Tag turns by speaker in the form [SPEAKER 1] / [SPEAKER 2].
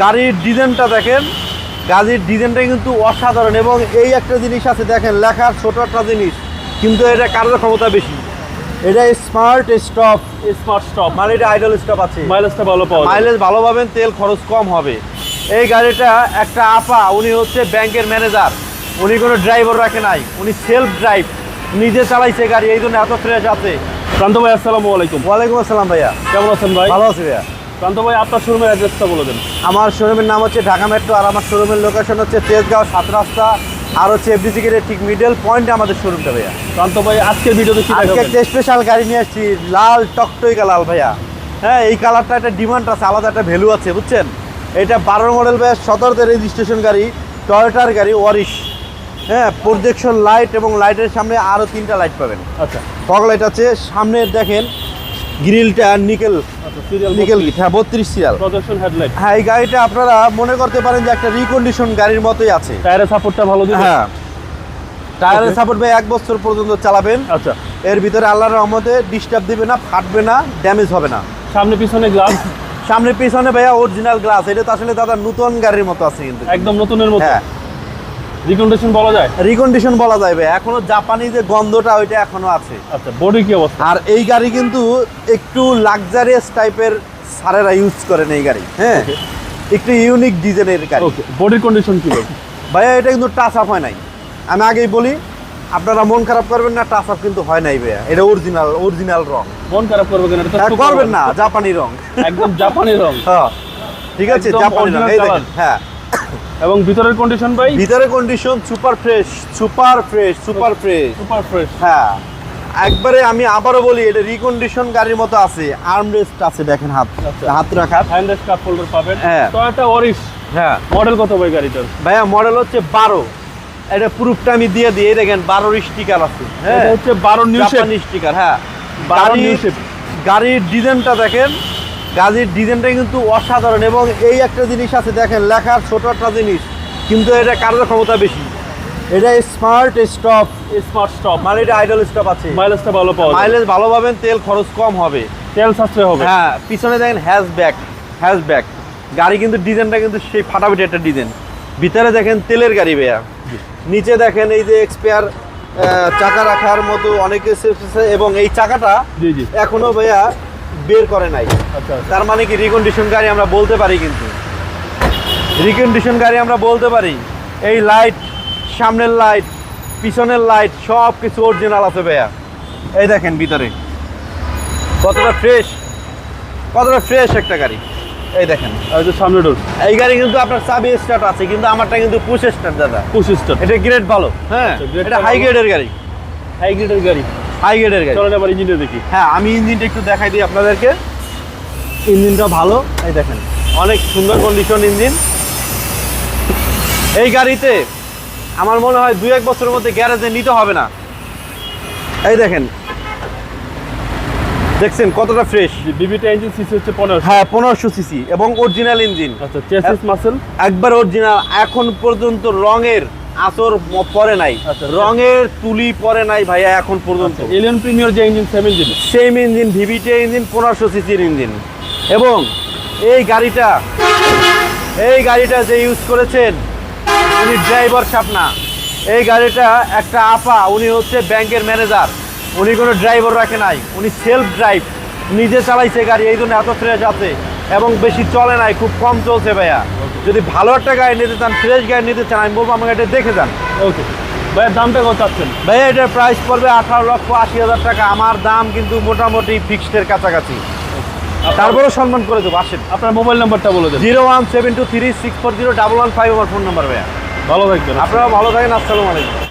[SPEAKER 1] গাড়ির ডিজাইনটা দেখেন। গাড়ির ডিজাইনটা কিন্তু অসাধারণ এবং এই একটা জিনিস আছে দেখেন লেখার ছোট একটা জিনিস কিন্তু এটা কার্য ক্ষমতা বেশি। এটা স্মার্ট স্টপ
[SPEAKER 2] স্মার্ট স্টপ
[SPEAKER 1] মানে এটা আইডল স্টপ আছে।
[SPEAKER 2] মাইলেজটা ভালো পাওয়া যায়।
[SPEAKER 1] মাইলেজ ভালো পাবেন তেল খরচ কম হবে। এই গাড়িটা একটা আপা উনি হচ্ছে ব্যাংকের ম্যানেজার উনি কোনো ড্রাইভার রাখে নাই উনি সেলফ ড্রাইভ নিজে চালাইছে গাড়ি এই জন্য এত ফ্রেশ আছে।
[SPEAKER 2] প্রান্ত ভাই আসসালামু আলাইকুম।
[SPEAKER 1] ওয়ালাইকুম আসসালাম ভাইয়া।
[SPEAKER 2] কেমন আছেন ভাই?
[SPEAKER 1] ভালো আছি ভাইয়া।
[SPEAKER 2] প্রান্ত ভাই আপনার শোরুমের অ্যাড্রেসটা বলে দেন।
[SPEAKER 1] আমার শোরুমের নাম হচ্ছে ঢাকা মেট্রো আর আমার শোরুমের লোকেশন হচ্ছে তেজগাঁও সাত রাস্তা আর হচ্ছে এফডিসি গেটের ঠিক মিডল পয়েন্টে আমাদের শোরুমটা ভাইয়া।
[SPEAKER 2] প্রান্ত ভাই আজকের ভিডিওতে কি
[SPEAKER 1] আজকে একটা স্পেশাল গাড়ি নিয়ে আসছি লাল টকটইকা লাল ভাইয়া। হ্যাঁ এই কালারটা একটা ডিমান্ড আছে আলাদা একটা ভ্যালু আছে বুঝছেন? এটা বারো মডেল ভাইয়া সতেরোতে রেজিস্ট্রেশন গাড়ি টয়োটার গাড়ি ওয়ারিশ হ্যাঁ প্রজেকশন লাইট এবং লাইটের সামনে আরও তিনটা লাইট পাবেন।
[SPEAKER 2] আচ্ছা।
[SPEAKER 1] ফগ লাইট আছে সামনে দেখেন গ্রিলটা আর নিকেল
[SPEAKER 2] আচ্ছা
[SPEAKER 1] নিকেল হ্যাঁ বত্রিশ সিরিয়াল
[SPEAKER 2] প্রজেকশন হেডলাইট
[SPEAKER 1] হ্যাঁ এই গাড়িটা আপনারা মনে করতে পারেন যে একটা রিকন্ডিশন গাড়ির মতোই আছে।
[SPEAKER 2] টায়ারের সাপোর্টটা ভালো দিবে?
[SPEAKER 1] হ্যাঁ। টায়ারের সাপোর্ট ভাই এক বছর পর্যন্ত চালাবেন।
[SPEAKER 2] আচ্ছা।
[SPEAKER 1] এর ভিতরে আল্লাহর রহমতে ডিস্টার্ব দিবে না ফাটবে না ড্যামেজ হবে না।
[SPEAKER 2] সামনে পিছনে গ্লাস
[SPEAKER 1] সামনে পিছনে ভাইয়া অরিজিনাল গ্লাস এটা তো আসলে দাদা নতুন গাড়ির মতো আছে কিন্তু।
[SPEAKER 2] একদম নতুনের মতো।
[SPEAKER 1] হ্যাঁ।
[SPEAKER 2] রিকন্ডিশন বলা যায়?
[SPEAKER 1] রিকন্ডিশন বলা যায় এখনও জাপানি যে গন্ধটা ওইটা এখনও আছে।
[SPEAKER 2] আচ্ছা বডি কি অবস্থা?
[SPEAKER 1] আর এই গাড়ি কিন্তু একটু লাক্সারিয়াস টাইপের সারেরা ইউজ করেন এই গাড়ি হ্যাঁ? একটু ইউনিক ডিজাইনের গাড়ি।
[SPEAKER 2] ওকে বডির কন্ডিশন কি ভাই?
[SPEAKER 1] ভাইয়া এটা কিন্তু টাচ আপ হয় নাই। আমি আগেই বলি আপনারা মন খারাপ করবেন না টাচ আপ কিন্তু হয় নাই ভাইয়া। এটা অরিজিনাল অরিজিনাল রং।
[SPEAKER 2] মন খারাপ করবে কেন এটা তো
[SPEAKER 1] হ্যাঁ, করবেন না জাপানি রং।
[SPEAKER 2] একদম জাপানি রং।
[SPEAKER 1] হ্যাঁ ঠিক আছে জাপানি রং এই দেখেন হ্যাঁ।
[SPEAKER 2] এবং ভিতরের কন্ডিশন ভাই?
[SPEAKER 1] ভিতরের condition super fresh super fresh super fresh
[SPEAKER 2] super fresh
[SPEAKER 1] হ্যাঁ। একবারে আমি আবারও বলি এটা রিকন্ডিশন গাড়ির মতো আছে আর্মরেস্ট আছে দেখেন হাত
[SPEAKER 2] আচ্ছা।
[SPEAKER 1] হাত রাখার।
[SPEAKER 2] হ্যান্ড কাপ হোল্ডার পাবেন।
[SPEAKER 1] হ্যাঁ।
[SPEAKER 2] টয়োটা অরিশ
[SPEAKER 1] হ্যাঁ।
[SPEAKER 2] মডেল কত ভাই গাড়িটার?
[SPEAKER 1] ভাইয়া মডেল হচ্ছে বারো। এটা প্রুফটা আমি দিয়ে দিই দেখেন বারোর স্টিকার আছে। হ্যাঁ।
[SPEAKER 2] এটা হচ্ছে 12 নিউ
[SPEAKER 1] স্টিকার হ্যাঁ।
[SPEAKER 2] 12 নিউ শেপ
[SPEAKER 1] গাড়ির ডিজাইনটা দেখেন গাড়ির ডিজাইনটা কিন্তু অসাধারণ এবং এই একটা জিনিস আছে দেখেন লেখার ছোট একটা জিনিস কিন্তু এটা কার্য ক্ষমতা বেশি। এটা স্মার্ট স্টপ
[SPEAKER 2] স্মার্ট স্টপ
[SPEAKER 1] মানে এটা আইডল স্টপ আছে।
[SPEAKER 2] মাইলেজটা ভালো পাওয়া যায়।
[SPEAKER 1] মাইলেজ ভালো পাবেন তেল খরচ কম হবে।
[SPEAKER 2] তেল সাশ্রয় হবে।
[SPEAKER 1] হ্যাঁ পিছনে দেখেন হ্যাশব্যাক হ্যাশব্যাক গাড়ি কিন্তু ডিজাইনটা কিন্তু সেই ফাটাফাটি একটা ডিজাইন। ভিতরে দেখেন তেলের গাড়ি ভাইয়া। নিচে দেখেন এই যে এক্সপায়ার চাকা রাখার মতো অনেকে এবং এই চাকাটা এখনও ভাইয়া বের করে নাই।
[SPEAKER 2] আচ্ছা
[SPEAKER 1] তার মানে কি রিকন্ডিশন গাড়ি আমরা বলতে পারি কিন্তু? রিকন্ডিশন গাড়ি আমরা বলতে পারি এই লাইট সামনের লাইট পিছনের লাইট সব কিছু অরিজিনাল আছে ভাইয়া। এই দেখেন ভিতরে। কতটা ফ্রেশ কতটা ফ্রেশ একটা গাড়ি। এই দেখেন।
[SPEAKER 2] যে সামনে ডোর
[SPEAKER 1] এই গাড়ি কিন্তু আপনার চাবি স্টার্ট আছে কিন্তু আমারটা কিন্তু পুশ স্টার্ট দাদা।
[SPEAKER 2] পুশ স্টার
[SPEAKER 1] এটা গ্রেড ভালো হ্যাঁ?
[SPEAKER 2] আচ্ছা,
[SPEAKER 1] এটা হাই গ্রেডের গাড়ি।
[SPEAKER 2] হাই গ্রেডের গাড়ি।
[SPEAKER 1] হাই গ্রেডের গাড়ি।
[SPEAKER 2] চলেন আবার ইঞ্জিনটা দেখি।
[SPEAKER 1] হ্যাঁ আমি ইঞ্জিনটা একটু দেখাই দিই আপনাদেরকে। ইঞ্জিনটা ভালো। এই দেখেন অনেক সুন্দর কন্ডিশন ইঞ্জিন। এই গাড়িতে আমার মনে হয় দুই এক বছরের মধ্যে গ্যারেজে নিতে হবে না। এই দেখেন দেখছেন কতটা ফ্রেশ
[SPEAKER 2] বিবিটা ইঞ্জিন সিসি হচ্ছে পনেরো
[SPEAKER 1] হ্যাঁ পনেরোশো সিসি এবং অরিজিনাল ইঞ্জিন
[SPEAKER 2] আচ্ছা চেসিস মাসেল
[SPEAKER 1] একবার অরিজিনাল এখন পর্যন্ত রঙের আসর পরে নাই।
[SPEAKER 2] আচ্ছা।
[SPEAKER 1] রঙের তুলি পরে নাই ভাইয়া এখন পর্যন্ত।
[SPEAKER 2] এলিয়ন প্রিমিয়ার যে engine same engine
[SPEAKER 1] same engine VVT engine পনেরোশো সিসির ইঞ্জিন এবং এই গাড়িটা এই গাড়িটা যে ইউজ করেছেন উনি ড্রাইভার সাপ না এই গাড়িটা একটা আপা উনি হচ্ছে ব্যাংকের ম্যানেজার উনি কোনো ড্রাইভার রাখে নাই উনি সেলফ ড্রাইভ নিজে চালাইছে গাড়ি এই জন্য এত ফ্রেশ আছে। এবং বেশি চলে নাই খুব কম চলছে ভাইয়া। যদি ভালো একটা গাড়ি নিতে চান ফ্রেশ গাড়ি নিতে চান আমি বলব আমাকে এটা দেখে যান।
[SPEAKER 2] ওকে ভাইয়ের দামটা কত চাচ্ছেন?
[SPEAKER 1] ভাইয়া এটার প্রাইস পড়বে আঠারো লক্ষ আশি হাজার টাকা। আমার দাম কিন্তু মোটামুটি ফিক্সডের কাছাকাছি। তারপরে সম্মান করে দেবো আসেন।
[SPEAKER 2] আপনার মোবাইল নাম্বারটা বলে দেন।
[SPEAKER 1] Zero one seven two three six four zero double one five আমার ফোন নাম্বার ভাইয়া।
[SPEAKER 2] ভালো থাকবেন।
[SPEAKER 1] আপনারা ভালো থাকেন আসসালামু আলাইকুম।